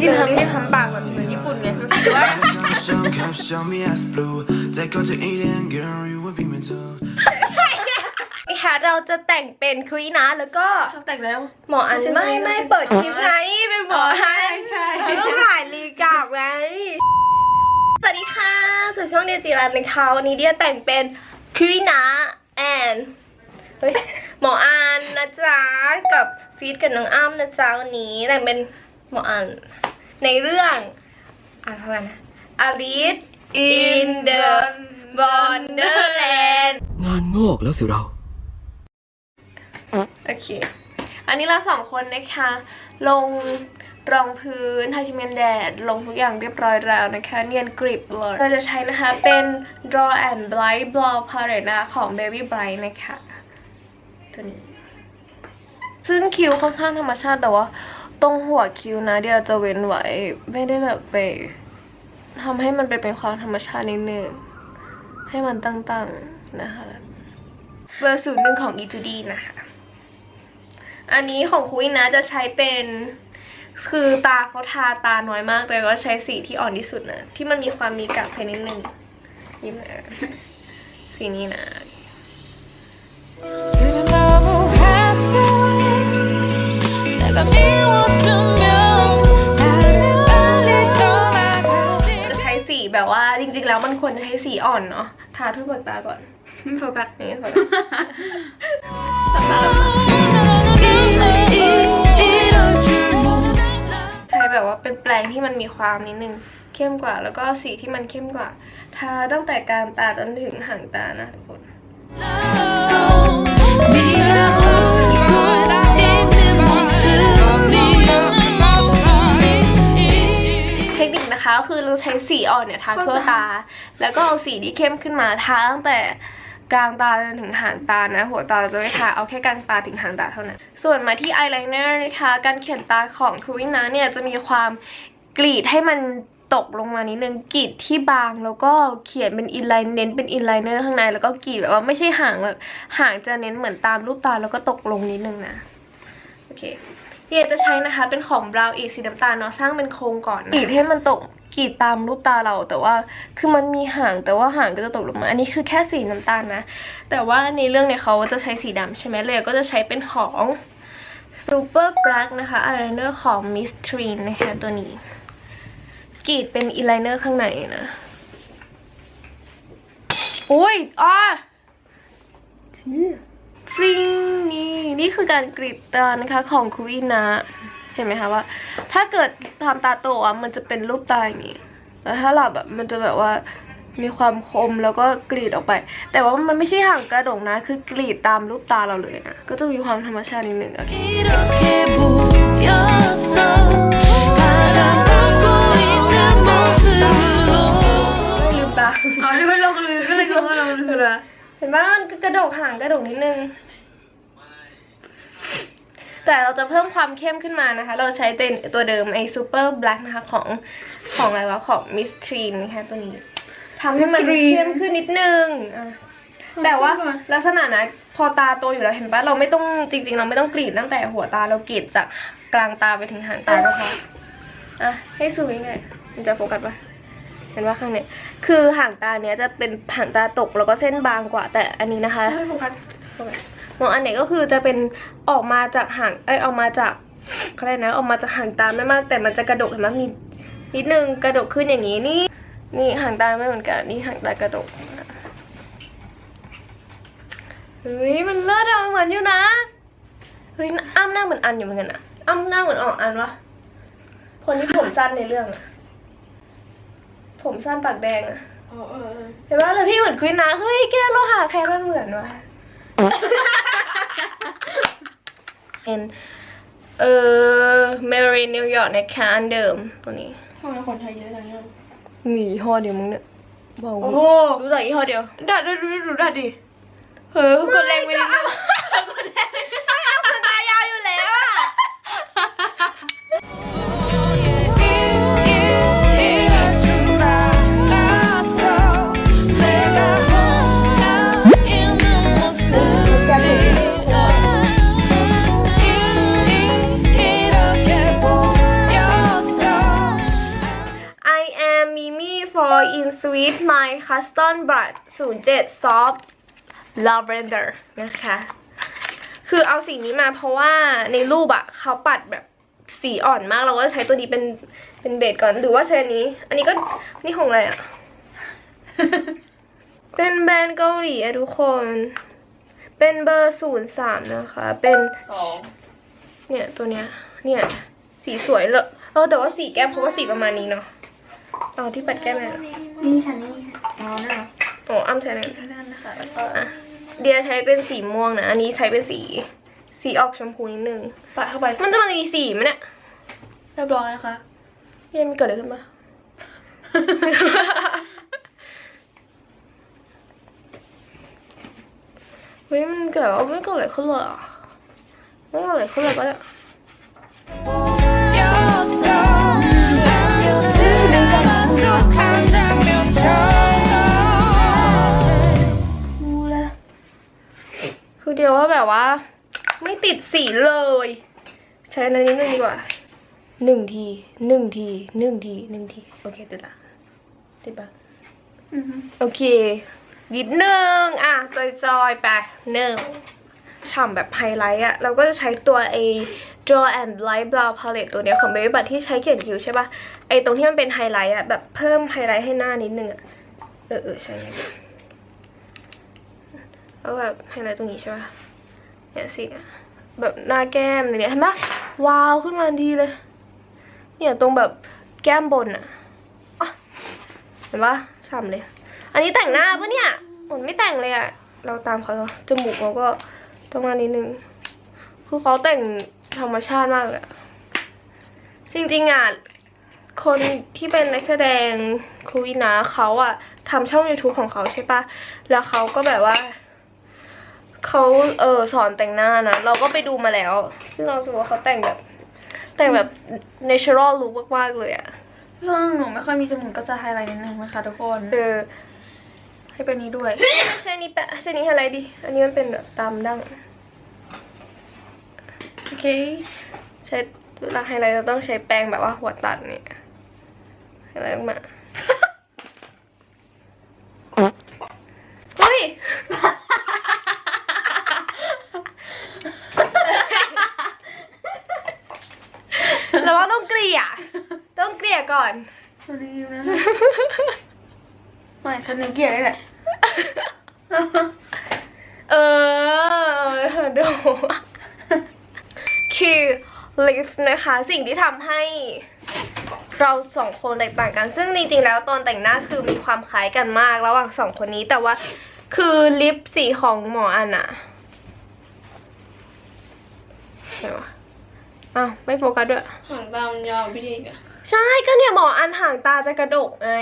กินทำกินทำปากแบบเหมือนญี่ปุ่นไงคือว่าค่ะเราจะแต่งเป็นคุยนะแล้วก็แต่งแล้วหมออันไม่ไม่เปิดคลิปไงเป็นหมอให้ใช่ต้องถ่ายรีกาบไงสวัสดีค่ะสู่ช่องเดียจิรันนะคะวันนี้เดียแต่งเป็นคุยนะ and ฮ้ยหมออันนะจ๊ะกับฟีดกับน้องอ้ำนะจ๊ะวันนี้แต่งเป็นหมออันในเรื่องอ่านเข้ามานะ Alice in the Wonderland งานงอกแล้วสิเรา โอเค อันนี้เราสองคนนะคะ ลงรองพื้นทาชิเมนแดด ลงทุกอย่างเรียบร้อยแล้วนะคะ เนียนกริบเลยเราจะใช้นะคะเป็น Draw and Bright Brow Palette นะคะของ Baby Bright นะคะ ตัวนี้ ซึ่งคิ้วค่อนข้างธรรมชาติแต่ว่า ตรงหัวคิ้วนะเดี๋ยวจะเว้นไว้ ไม่ได้แบบไปทำให้มันเป็นเป็นความธรรมชาตินิดนึงให้มันตั้งๆนะคะเบอร์ศูนย์หนึ่งของ E2D นะคะ อันนี้ของคุยนะจะใช้เป็นคือตาเขาทาตาน้อยมากแต่ก็ใช้สีที่อ่อนที่สุดนะ ที่มันมีความมีกากเพนิดนึงยิ้มเลยสีนี้นะ แบบว่าจริงๆแล้วมันควรจะใช้สีอ่อนเนาะทาทั่วดวงตาก่อนโฟกัสนี้โฟกัสใช้แบบว่าเป็นแปลงที่มันมีความนิดนึงเข้มกว่า แล้วก็สีที่มันเข้มกว่า ทาตั้งแต่กลางตาจนถึงหางตานะทุกคน ใช้สีอ่อนเนี่ยทาทั่วตา แล้วก็เอาสีที่เข้มขึ้นมาทาตั้งแต่กลางตาจนถึงหางตานะ หัวตาเราจะไม่ทาเอาแค่กลางตาถึงหางตาเท่านั้น ส่วนมาที่อายไลเนอร์นะคะ การเขียนตาของคุวินะเนี่ยจะมีความกรีดให้มันตกลงมานิดนึงกรีดที่บางแล้วก็เขียนเป็นอินไลน์เน้นเป็นอินไลเนอร์ข้างในแล้วก็กรีดแบบว่าไม่ใช่หางแบบหางจะเน้นเหมือนตามรูปตาแล้วก็ตกลงนิดนึงนะโอเคที่จะใช้นะคะเป็นของ Brown อีสีน้ำตาลเนาะสร้างเป็นโครงก่อนกรีดให้มันตก กรีดตามรูปตาเราแต่ว่าคือมันมีหางแต่ว่าหางก็จะตกลงมา อันนี้คือแค่สีน้ำตาลนะ แต่ว่าในเรื่องเนี่ยเขาจะใช้สีดำใช่ไหมเลยก็จะใช้เป็นของ Super Black นะคะอายไลเนอร์ของ Miss Trine นะคะตัวนี้กรีดเป็นอีไลเนอร์ข้างในนะอุ้ยอ้าฟริงนี่ นี่คือการกรีดตานะคะของคุยนะ เห็นไหมคะว่า ถ้าเกิดทำตาโตอะมันจะเป็นรูปตาอย่างนี้แต่ถ้าหลับแบบมันจะแบบว่ามีความคมแล้วก็กรีดออกไป แต่ว่ามันไม่ใช่ห่างกระดงนะ คือกรีดตามรูปตาเราเลยนะ ก็จะมีความธรรมชาตินิดนึงอะลืมอ๋อนี่มันลงลืมก็เลยงงว่าลงลืมนะเห็นบ้านกระดกห่างกระดกนิดนึง แต่เราจะเพิ่มความเข้มขึ้นมานะคะ เราใช้ตัวตัวเดิมไอ้ซูเปอร์แบล็กนะคะของของอะไรวะของมิสทรีนนะคะตัวนี้ทำให้มันเข้มขึ้นนิดนึงอะแต่ว่าลักษณะนะพอตาโตอยู่แล้วเห็นปะเราไม่ต้องจริง ๆ เราไม่ต้องกรีดตั้งแต่หัวตาเรากรีดจากกลางตาไปถึงหางตาก็พออะให้ซูมยังไงมันจะโฟกัสปะเห็นว่าข้างเนี้ยคือหางตาเนี้ยจะเป็นหางตาตกแล้วก็เส้นบางกว่าแต่อันนี้นะคะไม่โฟกัสมองอันไหนก็คือจะเป็นออกมาจากหางเอ้ยออกมาจากเขาเรียกนะออกมาจากหางตาไม่มาก แต่มันจะกระดกเห็นไหมมีนิดนึงกระดกขึ้นอย่างนี้นี่นี่หางตาไม่เหมือนกันนี่หางตากระดกเฮ้ยมันเลิศอะมันเหมือนอยู่นะเฮ้ยอ้ำหน้าเหมือนอันอยู่เหมือนกันอะอ้ำหน้าเหมือนออกอันวะคนที่ผมสั้นในเรื่องอะผมสั้นปากแดงอะอ๋อเออเห็นว่าเลยพี่เหมือนคุยนะเฮ้ยแกเราหาใครมันเหมือนวะ เป็นเออเมรีนิวยอร์กนะคะอันเดิมตัวนี้ทำไมคนไทยเยอะจังเนี่ยมียี่ห้อเดียวมึงเนี่ยบอกโอ้ว่าโหรู้จักยี่ห้อเดียวดัดดูดูดูดัดดิเฮ้ยกดแรงไปนิดนึงกดแร Lip My Custom Brush 07 Soft Lavender นะคะ คือเอาสีนี้มาเพราะว่าในรูปอะเขาปัดแบบสีอ่อนมากเราก็ใช้ตัวนี้เป็นเป็นเบสก่อน หรือว่าใช้อันนี้ อันนี้ก็นี่ของอะไรอะเป็นแบรนด์เกาหลีอะทุกคน เป็นเบอร์ศูนย์สามนะคะ เป็นสองเนี่ยตัวเนี้ย เนี่ย สีสวยเลยเออแต่ว่าสีแก้มเขาก็สีประมาณนี้เนาะ เอาที่ปัดแก้มไหนอยนี่ค่ะนี่ค่ะอ๋อนั่นเหรออ๋ออ้ำใช้ไหนนั่นนะคะแล้วก็อะเดียใช้เป็นสีม่วงนะ อันนี้ใช้เป็นสี สีออกชมพูนิดนึง ปะเข้าไป มันจะมันมีสีไหมเนี่ยเรียบร้อยนะคะยังมีเกิดอะไรขึ้นปะเฮ้ยมันเกิดว่าไม่เกิดอะไรขึ้นเลยอะไม่เกิดอะไรขึ้นเลยปะเนี่ย เดียวว่าแบบว่า ไม่ติดสีเลย ใช้อันนี้นิดนึงดีกว่าหนึ่งทีหนึ่งทีหนึ่งทีหนึ่งที โอเคติดละติดปะอือฮึโอเคนิดนึงอะจอยๆไปหนึ่งฉ่ำแบบไฮไลท์อะเราก็จะใช้ตัวไอ้ Draw and Light Brow Palette ตัวเนี้ยของ Baby Butt ที่ใช้เขียนคิ้วใช่ปะไอ้ตรงที่มันเป็นไฮไลท์อะแบบเพิ่มไฮไลท์ให้หน้านิดนึงอะเออเออใช่เนี่ย แล้วแบบไฮไลท์ตรงนี้ใช่ป่ะเนี่ยสิแบบหน้าแก้มเนี่ยเห็นปะว้าวขึ้นมาทันทีเลย เนี่ยตรงแบบแก้มบนอะเห็นปะฉ่ำเลย อันนี้แต่งหน้าปะเนี่ยหมืนไม่แต่งเลยอะเราตามเขาเนาะจมูกเราก็ต้องมานิดนึง คือเขาแต่งธรรมชาติมากเลยอะจริงๆอะคนที่เป็นนักแสดงครูอินาเขาอะทำช่อง YouTube ของเขาใช่ปะแล้วเขาก็แบบว่า เขาเออสอนแต่งหน้านะ เราก็ไปดูมาแล้ว ซึ่งเรารู้สึกว่าเขาแต่งแบบ แต่งแบบ natural look มากๆเลยอะซึ่งหนูไม่ค่อยมีจมูกก็จะไฮไลท์นิดนึงนะคะทุกคนเออให้เป็นนี้ด้วยใช่นี้แปะใช่นี้อะไรดีอันนี้มันเป็นแบบตามดั้งโอเค ใช้เวลาไฮไลท์เราต้องใช้แปรงแบบว่าหัวตัดเนี่ยไฮไลท์ออกมาเฮ้ย เราว่าต้องเกลี่ย ต้องเกลี่ยก่อน สวัสดีนะไม่ฉันนึกเกลียดได้แหละเออดูคือลิฟต์นะคะ สิ่งที่ทำให้เราสองคนแตกต่างกัน ซึ่งจริงๆแล้วตอนแต่งหน้าคือมีความคล้ายกันมากระหว่างสองคนนี้แต่ว่าคือลิปสีของหมออันอะไหนวะอ้าวไม่โฟกัสด้วยหางตามยาวพี่ทีกอะ ใช่ก็เนี่ยหมออันห่างตาจะกระดกไง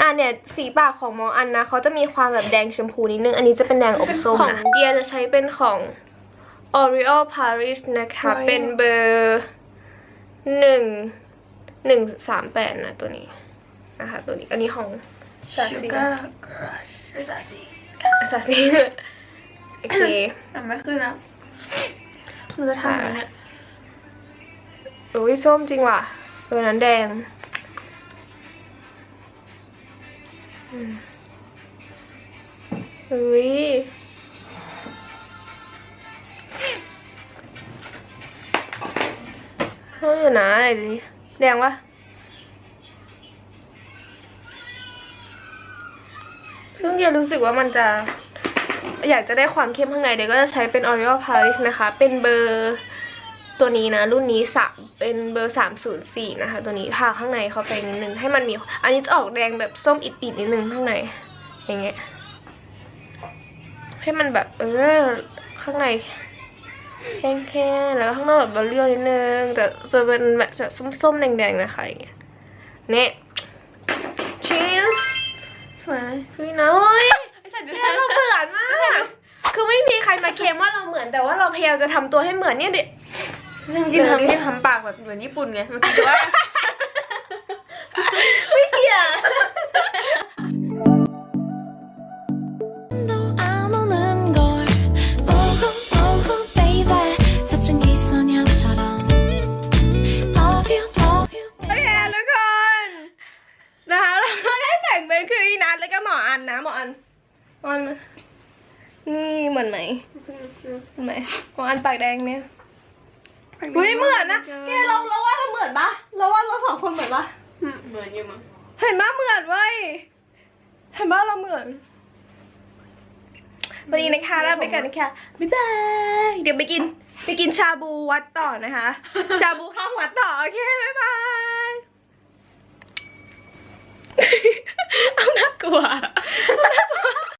อะเนี่ยสีปากของหมออันนะเขาจะมีความแบบแดงชมพูนิดนึง อันนี้จะเป็นแดงอมส้มนะเดียจะใช้เป็นของ L'Oreal Paris นะคะ เป็นเบอร์หนึ่งหนึ่งสามแปดนะตัวนี้นะคะตัวนี้อันนี้ของซาชูซิการ์ครัชไม่สาสีซาซิโอเคอะไม่ขึ้นนะหนูจะทำอะไรเนี่ยโอ้ยส้มจริงว่ะ ตัวนั้นแดงอืมเฮ้ยเฮ้ยเดี๋ยวนะอะไรดิแดงปะซึ่งเดียรู้สึกว่ามันจะอยากจะได้ความเข้มข้างในเดี๋ยวก็จะใช้เป็น L'Oreal Paris นะคะ เป็นเบอร์ ตัวนี้นะ รุ่นนี้สามเป็นเบอร์สามศูนย์สี่นะคะ ตัวนี้ทาข้างในเข้าไปนิดนึงให้มันมี อันนี้จะออกแดงแบบส้มอิดๆนิดนึงข้างใน อย่างเงี้ย ให้มันแบบ เออ ข้างในแค่ๆแล้วก็ข้างนอกแบบเรียวๆนิดนึง แต่จะเป็นแบบจะส้มๆแดงๆนะคะอย่างเงี้ยเนี่ย cheers สวยไหมคือนะเฮ้ยไม่ใช่ดูแกเราเหมือนมากคือไม่มีใครมาเคลมว่าเราเหมือนแต่ว่าเราพยายามจะทำตัวให้เหมือนเนี่ยเด็จริ กินทำกินทำปากแบบเหมือนญี่ปุ่นไงมันคิดว่าไม่เกี่ยว โอเคทุกคนนะคะเราก็ได้แต่งเป็นคืออีนัทแล้วก็หมออันนะหมออันหมออันนี่เหมือนไหมเหมือนไหมหมออันปากแดงเนี่ย เฮ้ยเหมือนนะแกเราเราว่าเราเหมือนปะเราว่าเราสองคนเหมือนปะเหมือนอยู่มั้งเห็นปะเหมือนเว้ยเห็นปะเราเหมือนวันนี้นะคะลาไปกันนะคะบ๊ายบายเดี๋ยวไปกิน ไปกินชาบูวัดต่อนะคะ ชาบูข้างวัดต่อโอเคบ๊ายบายเอาน่ากลัว